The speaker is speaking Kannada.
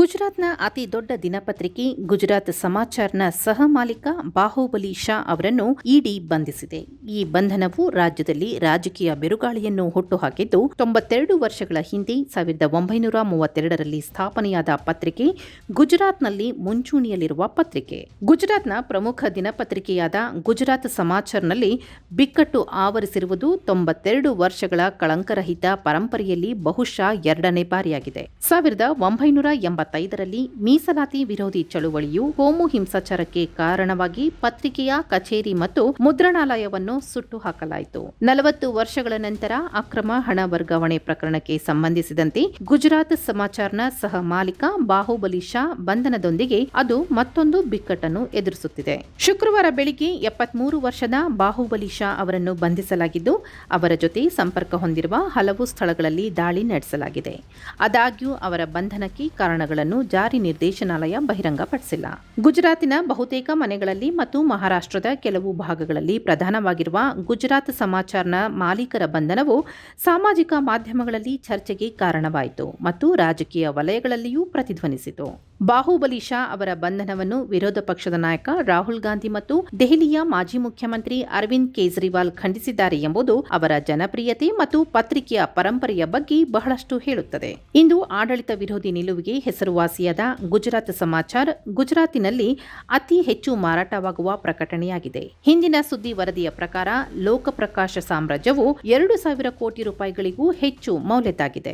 ಗುಜರಾತ್ನ ಅತಿ ದೊಡ್ಡ ದಿನಪತ್ರಿಕೆ ಗುಜರಾತ್ ಸಮಾಚಾರ್ನ ಸಹ ಮಾಲೀಕ ಬಾಹುಬಲಿ ಶಾ ಅವರನ್ನು ಇಡಿ ಬಂಧಿಸಿದೆ. ಈ ಬಂಧನವು ರಾಜ್ಯದಲ್ಲಿ ರಾಜಕೀಯ ಬಿರುಗಾಳಿಯನ್ನು ಹುಟ್ಟುಹಾಕಿದ್ದು, ತೊಂಬತ್ತೆರಡು ವರ್ಷಗಳ ಹಿಂದೆ ಸಾವಿರದ ಒಂಬೈನೂರ ಮೂವತ್ತೆರಡರಲ್ಲಿ ಸ್ಥಾಪನೆಯಾದ ಪತ್ರಿಕೆ ಗುಜರಾತ್ನಲ್ಲಿ ಮುಂಚೂಣಿಯಲ್ಲಿರುವ ಪತ್ರಿಕೆ. ಗುಜರಾತ್ನ ಪ್ರಮುಖ ದಿನಪತ್ರಿಕೆಯಾದ ಗುಜರಾತ್ ಸಮಾಚಾರ್ನಲ್ಲಿ ಬಿಕ್ಕಟ್ಟು ಆವರಿಸಿರುವುದು ತೊಂಬತ್ತೆರಡು ವರ್ಷಗಳ ಕಳಂಕರಹಿತ ಪರಂಪರೆಯಲ್ಲಿ ಬಹುಶಃ ಎರಡನೇ ಬಾರಿಯಾಗಿದೆ. ಸಾವಿರದ ಒಂಬೈನೂರ ಎಂಬತ್ತೈದರಲ್ಲಿ ಮೀಸಲಾತಿ ವಿರೋಧಿ ಚಳುವಳಿಯು ಕೋಮು ಹಿಂಸಾಚಾರಕ್ಕೆ ಕಾರಣವಾಗಿ ಪತ್ರಿಕೆಯ ಕಚೇರಿ ಮತ್ತು ಮುದ್ರಣಾಲಯವನ್ನು ಸುಟ್ಟು ಹಾಕಲಾಯಿತು. ನಲವತ್ತು ವರ್ಷಗಳ ನಂತರ ಅಕ್ರಮ ಹಣ ವರ್ಗಾವಣೆ ಪ್ರಕರಣಕ್ಕೆ ಸಂಬಂಧಿಸಿದಂತೆ ಗುಜರಾತ್ ಸಮಾಚಾರ್ನ ಸಹ ಮಾಲೀಕ ಬಾಹುಬಲಿ ಶಾ ಬಂಧನದೊಂದಿಗೆ ಅದು ಮತ್ತೊಂದು ಬಿಕ್ಕಟ್ಟನ್ನು ಎದುರಿಸುತ್ತಿದೆ. ಶುಕ್ರವಾರ ಬೆಳಿಗ್ಗೆ ಎಪ್ಪತ್ಮೂರು ವರ್ಷದ ಬಾಹುಬಲಿ ಶಾ ಅವರನ್ನು ಬಂಧಿಸಲಾಗಿದ್ದು, ಅವರ ಜೊತೆ ಸಂಪರ್ಕ ಹೊಂದಿರುವ ಹಲವು ಸ್ಥಳಗಳಲ್ಲಿ ದಾಳಿ ನಡೆಸಲಾಗಿದೆ. ಆದಾಗ್ಯೂ ಅವರ ಬಂಧನಕ್ಕೆ ಕಾರಣಗಳನ್ನು ಜಾರಿ ನಿರ್ದೇಶನಾಲಯ ಬಹಿರಂಗಪಡಿಸಿಲ್ಲ. ಗುಜರಾತಿನ ಬಹುತೇಕ ಮನೆಗಳಲ್ಲಿ ಮತ್ತು ಮಹಾರಾಷ್ಟ್ರದ ಕೆಲವು ಭಾಗಗಳಲ್ಲಿ ಪ್ರಧಾನವಾಗಿರುವ ಗುಜರಾತ್ ಸಮಾಚಾರ್ನ ಮಾಲೀಕರ ಬಂಧನವು ಸಾಮಾಜಿಕ ಮಾಧ್ಯಮಗಳಲ್ಲಿ ಚರ್ಚೆಗೆ ಕಾರಣವಾಯಿತು ಮತ್ತು ರಾಜಕೀಯ ವಲಯಗಳಲ್ಲಿಯೂ ಪ್ರತಿಧ್ವನಿಸಿತು. ಬಾಹುಬಲಿ ಶಾ ಅವರ ಬಂಧನವನ್ನು ವಿರೋಧ ಪಕ್ಷದ ನಾಯಕ ರಾಹುಲ್ ಗಾಂಧಿ ಮತ್ತು ದೆಹಲಿಯ ಮಾಜಿ ಮುಖ್ಯಮಂತ್ರಿ ಅರವಿಂದ್ ಕೇಜ್ರಿವಾಲ್ ಖಂಡಿಸಿದ್ದಾರೆ ಎಂಬುದು ಅವರ ಜನಪ್ರಿಯತೆ ಮತ್ತು ಪತ್ರಿಕೆಯ ಪರಂಪರೆಯ ಬಗ್ಗೆ ಬಹಳಷ್ಟು ಹೇಳುತ್ತದೆ. ಇಂದು ಆಡಳಿತ ವಿರೋಧಿ ನಿಲುವಿಗೆ ಹೆಸರುವಾಸಿಯಾದ ಗುಜರಾತ್ ಸಮಾಚಾರ ಗುಜರಾತಿನಲ್ಲಿ ಅತಿ ಹೆಚ್ಚು ಮಾರಾಟವಾಗುವ ಪ್ರಕಟಣೆಯಾಗಿದೆ. ಹಿಂದಿನ ಸುದ್ದಿ ವರದಿಯ ಪ್ರಕಾರ ಲೋಕಪ್ರಕಾಶ ಸಾಮ್ರಾಜ್ಯವು ಎರಡು ಸಾವಿರ ಕೋಟಿ ರೂಪಾಯಿಗಳಿಗೂ ಹೆಚ್ಚು ಮೌಲ್ಯದ್ದಾಗಿದೆ.